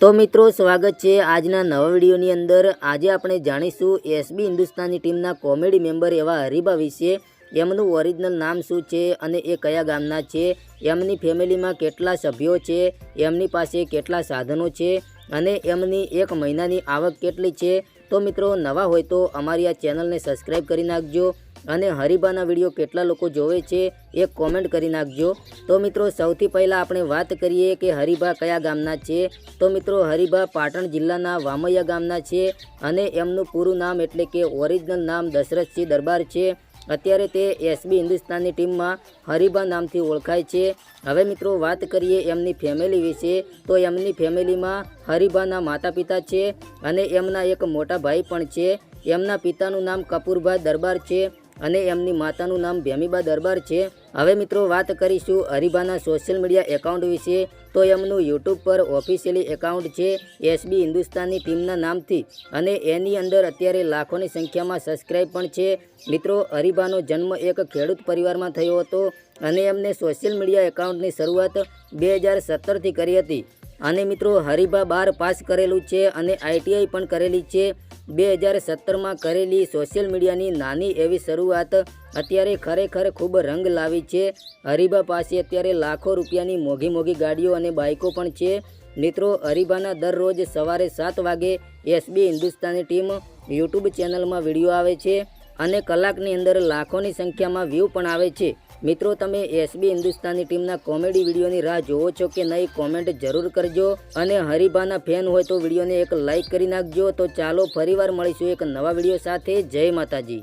તો મિત્રો, સ્વાગત છે આજના નવા વિડીયોની અંદર. આજે આપણે જાણીશું એસબી હિન્દુસ્તાની ટીમના કોમેડી મેમ્બર એવા હરીબા વિશે. એમનું ઓરિજિનલ નામ શું છે અને એ કયા ગામના છે? એમની ફેમિલીમાં કેટલા સભ્યો છે? એમની પાસે કેટલા સાધનો છે? અને એમની એક મહિનાની આવક કેટલી છે? તો મિત્રો, નવા હોય તો અમારી આ ચેનલને સબસ્ક્રાઈબ કરી નાખજો અને હરીબાના વીડિયો કેટલા લોકો જોવે છે એ કોમેન્ટ કરી નાખજો. તો મિત્રો, સૌથી પહેલાં આપણે વાત કરીએ કે હરીબા કયા ગામના છે. તો મિત્રો, હરીબા પાટણ જિલ્લાના વામૈયા ગામના છે અને એમનું પૂરું નામ એટલે કે ઓરિજિનલ નામ દશરથસિંહ દરબાર છે. અત્યારે તે એસબી હિન્દુસ્તાનની ટીમમાં હરિભા નામથી ઓળખાય છે. હવે મિત્રો વાત કરીએ એમની ફેમિલી વિશે, તો એમની ફેમિલીમાં હરિભાના માતા પિતા છે અને એમના એક મોટા ભાઈ પણ છે. એમના પિતાનું નામ કપૂરભાઈ દરબાર છે. અને એમની માતાનું નામ ભેમીબા દરબાર છે. હવે મિત્રો વાત કરીશું હરીબાના સોશિયલ મીડિયા એકાઉન્ટ વિશે. તો એમનું યુટ્યુબ પર ઓફિશિયલી એકાઉન્ટ છે એસબી હિન્દુસ્તાનની ટીમના નામથી. અને એની અંદર અત્યારે લાખોની સંખ્યામાં સબસ્ક્રાઈબ પણ છે. મિત્રો હરીબાનો જન્મ એક ખેડૂત પરિવારમાં થયો હતો અને એમને સોશિયલ મીડિયા એકાઉન્ટની શરૂઆત બે હજાર સત્તરથી કરી હતી. અને મિત્રો, હરિભા બાર પાસ કરેલું છે અને આઈટીઆઈ પણ કરેલી છે. બે હજાર સત્તરમાં કરેલી સોશિયલ મીડિયાની નાની એવી શરૂઆત અત્યારે ખરેખર ખૂબ રંગ લાવી છે. હરિભા પાસે અત્યારે લાખો રૂપિયાની મોઘી મોઘી ગાડીઓ અને બાઇકો પણ છે. મિત્રો, હરિભાના દરરોજ સવારે સાત વાગે એસબી હિન્દુસ્તાની ટીમ યુટ્યુબ ચેનલમાં વીડિયો આવે છે અને કલાકની અંદર લાખોની સંખ્યામાં વ્યૂ પણ આવે છે. મિત્રો, તમે એસબી હિન્દુસ્તાની ટીમના કોમેડી વિડીયોની રાહ જોવો છો કે નહીં કોમેન્ટ જરૂર કરજો અને હરિભાના ફેન હોય તો વિડીયોને એક લાઇક કરી નાખજો. તો ચાલો ફરીવાર મળીશું એક નવા વીડિયો સાથે. જય માતાજી.